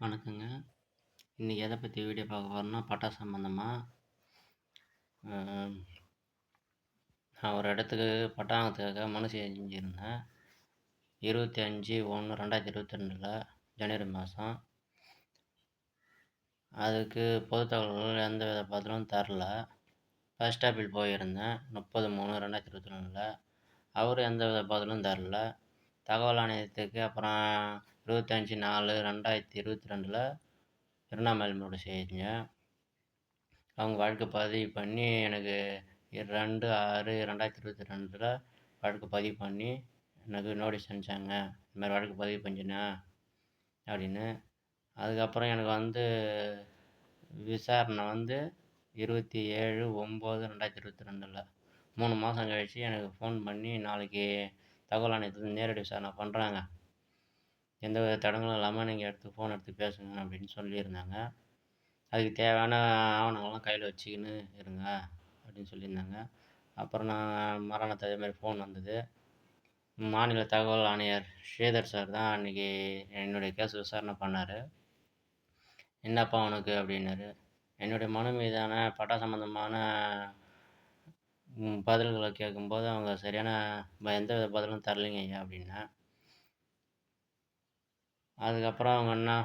வணக்கங்க. இன்றைக்கி எதை பற்றி வீடியோ பார்க்க போகிறோன்னா பட்டா சம்மந்தமாக நான் ஒரு இடத்துக்கு பட்டா வாங்குறதுக்காக மனு செஞ்சிருந்தேன். 25/1/2022ல ஜனவரி மாதம் அதுக்கு பொது தகவல்கள் எந்தவித பதிலும் தரல. ஃபஸ்ட் ஆப்பிள் போயிருந்தேன். 30/3/2022ல. அவரும் எந்தவித பதிலும் தரல. தகவல் ஆணையத்துக்கு அப்புறம் இருபத்தஞ்சி நாலு ரெண்டாயிரத்தி இருபத்தி ரெண்டில் திருவண்ணாமலையோட செய்திங்க. அவங்க வாழ்க்கை பதிவு பண்ணி எனக்கு ரெண்டு ஆறு ரெண்டாயிரத்தி இருபத்தி ரெண்டில் வழக்கு பதிவு பண்ணி எனக்கு நோட்டீஸ் அனுப்பிச்சாங்க. இந்த மாதிரி வழக்கு பதிவு பண்ணினா அப்படின்னு. அதுக்கப்புறம் எனக்கு வந்து விசாரணை வந்து இருபத்தி ஏழு ஒம்பது ரெண்டாயிரத்தி இருபத்தி ரெண்டில் மூணு மாதம் கழித்து எனக்கு ஃபோன் பண்ணி நாளைக்கு தகவல் ஆணையத்தில் நேரடி விசாரணை பண்ணுறாங்க எந்த வித தடங்களும் இல்லாமல் நீங்கள் எடுத்து ஃபோன் எடுத்து பேசுங்க அப்படின்னு சொல்லியிருந்தாங்க. அதுக்கு தேவையான ஆவணங்கள்லாம் கையில் வச்சுக்கின்னு இருங்க அப்படின்னு சொல்லியிருந்தாங்க. அப்புறம் நான் மறுநாள் அதே மாதிரி ஃபோன் வந்தது. மாநில தகவல் ஆணையர் ஸ்ரீதர் சார் தான் அன்றைக்கி என்னுடைய கேஸ் விசாரணை பண்ணார் "என்னப்பா உனக்கு?" அப்படின்னாரு. என்னுடைய மனு மீதான பட்டா சம்மந்தமான பதில்களை கேட்கும்போது, அவங்க சரியான ப எந்தவித பதிலும் தரலைங்க ஐயா அப்படின்னேன். அதுக்கப்புறம் அவங்க அண்ணா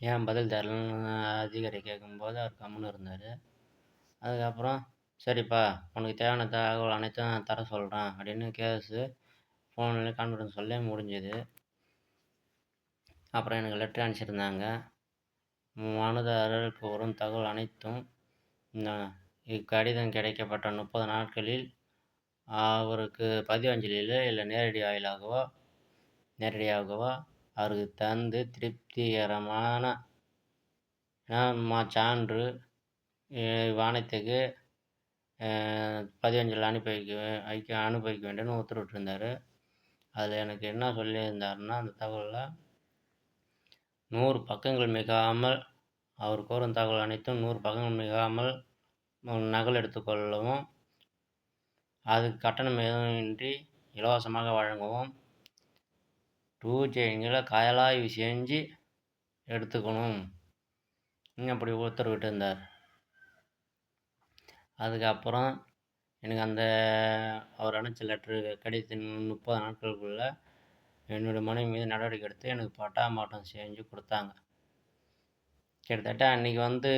ஏன் பதில் தரலன்னு அதிகாரி கேட்கும்போது, அவர் கம்முன்னு இருந்தார் அதுக்கப்புறம், "சரிப்பா, உனக்கு தேவையான தகவல் அனைத்தும் நான் தர சொல்கிறேன் அப்படின்னு கேஸு ஃபோனில் கான்ஃபரன்ஸ் சொல்லி முடிஞ்சது. அப்புறம் எனக்கு லெட்டர் அனுப்பிச்சிருந்தாங்க. மனுதாரருக்கு வரும் தகவல் அனைத்தும் ந இக்கடிதம் கிடைக்கப்பட்ட 30 நாட்களில் அவருக்கு பதிவஞ்சலியிலோ இல்லை நேரடி வாயிலாகவோ நேரடியாகவோ அவருக்கு தந்து திருப்திகரமான மா சான்று வானத்துக்கு பதினஞ்சில் அனுப்பி வைக்க வைக்க அனுப்பி வைக்க வேண்டும்னு உத்தரவிட்டிருந்தாரு. அதில் எனக்கு என்ன சொல்லியிருந்தாருன்னா, அந்த தகவலில் நூறு பக்கங்கள் மிகாமல் அவர் கோரும் தகவல் அனைத்தும் நூறு பக்கங்கள் மிகாமல் நகல் எடுத்துக்கொள்ளவும் அதுக்கு கட்டணம் எதுவும் இன்றி இலவசமாக வழங்கவும், டூ செயின்களை காயலாய் செஞ்சு எடுத்துக்கணும் அப்படி உத்தரவிட்டிருந்தார். அதுக்கப்புறம் எனக்கு அந்த அவர் அனுப்பிச்ச லெட்டரு கடிதத்தின் 30 நாட்களுக்குள்ள என்னுடைய மனைவி மீது நடவடிக்கை எடுத்து எனக்கு பட்டா மாட்டம் செஞ்சு கொடுத்தாங்க கிட்டத்தட்ட அன்றைக்கி வந்து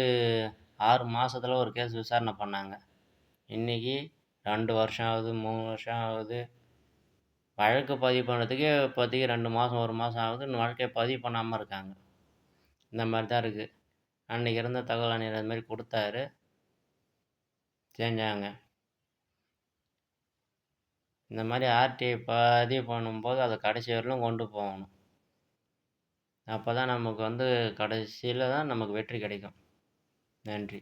ஆறு மாதத்தில் ஒரு கேஸ் விசாரணை பண்ணாங்க. இன்னைக்கு ரெண்டு வருஷம் ஆகுது, மூணு வருஷம் ஆகுது. வழக்கு பதிவு பண்ணுறதுக்கே இப்போதைக்கு ரெண்டு மாதம் ஒரு மாதம் ஆகுது. இன்னும் வழக்கே பதிவு பண்ணாமல் இருக்காங்க. இந்த மாதிரி தான் இருக்குது அன்னைக்கு இருந்த தகவல் அணியில் அது மாதிரி கொடுத்தாரு செஞ்சாங்க. இந்த மாதிரி ஆர்டிஐ பதிவு பண்ணும்போது அதை கடைசி வரையிலும் கொண்டு போகணும். அப்போ தான் நமக்கு வந்து கடைசியில் தான் நமக்கு வெற்றி கிடைக்கும். நன்றி.